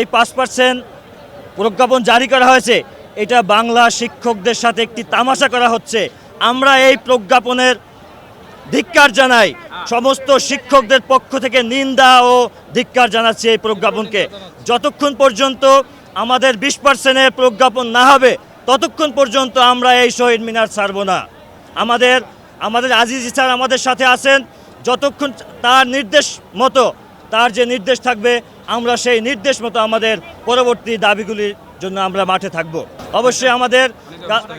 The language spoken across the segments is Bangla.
এই পাঁচ পার্সেন্ট প্রজ্ঞাপন জারি করা হয়েছে। এটা বাংলা শিক্ষকদের সাথে একটি তামাশা করা হচ্ছে। আমরা এই প্রজ্ঞাপনের ধিক্কার জানাই। সমস্ত শিক্ষকদের পক্ষ থেকে নিন্দা ও ধিক্কার জানাচ্ছি এই প্রজ্ঞাপনকে। যতক্ষণ পর্যন্ত আমাদের বিশ পার্সেন্টের প্রজ্ঞাপন না হবে, ততক্ষণ পর্যন্ত আমরা এই শহীদ মিনার ছাড়ব না। আমাদের আমাদের আজিজ স্যার আমাদের সাথে আছেন। যতক্ষণ তার নির্দেশ মতো তার যে নির্দেশ থাকবে, আমরা সেই নির্দেশ মতো আমাদের পরবর্তী দাবিগুলির জন্য আমরা মাঠে থাকব। অবশ্যই আমাদের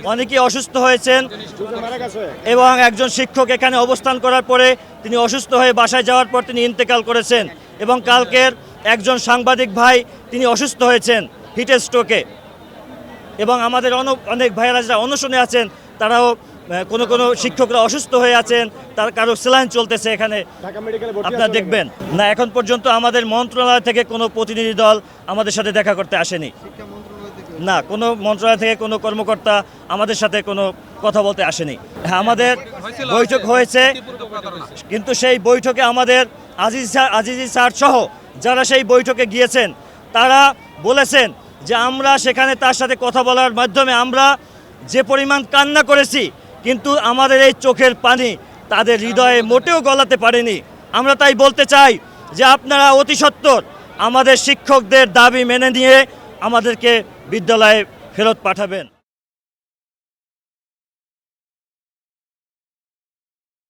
অনেকেই অসুস্থ হয়েছেন এবং একজন শিক্ষক এখানে অবস্থান করার পরে তিনি অসুস্থ হয়ে বাসায় যাওয়ার পর তিনি ইন্তেকাল করেছেন এবং কালকের একজন সাংবাদিক ভাই তিনি অসুস্থ হয়েছেন হিটের স্ট্রোকে এবং আমাদের অন- অনেক ভাইয়েরা যারা অনশনে আছেন, তারাও কোনো কোনো শিক্ষকরা অসুস্থ হয়ে আছেন তার কারও সেলাইন চলতেছে এখানে। ঢাকা মেডিকেলে ভর্তি আপনারা দেখবেন। না এখন পর্যন্ত আমাদের মন্ত্রণালয় থেকে কোনো প্রতিনিধি দল আমাদের সাথে দেখা করতে আসেনি। না কোনো মন্ত্রণালয় থেকে কোনো কর্মকর্তা আমাদের সাথে কোনো কথা বলতে আসেনি। হ্যাঁ আমাদের বৈঠক হয়েছে কিন্তু সেই বৈঠকে আমাদের আজিজ স্যার আজিজি স্যার সহ যারা সেই বৈঠকে গিয়েছেন তারা বলেছেন যে আমরা সেখানে তার সাথে কথা বলার মাধ্যমে আমরা যে পরিমাণ কান্না করেছি কিন্তু আমাদের এই চোখের পানি তাদের হৃদয়ে মোটেও গলাতে পারেনি। আমরা তাই বলতে চাই যে আপনারা অতি সত্বর আমাদের শিক্ষকদের দাবি মেনে নিয়ে আমাদেরকে বিদ্যালয়ে ফেরত পাঠাবেন।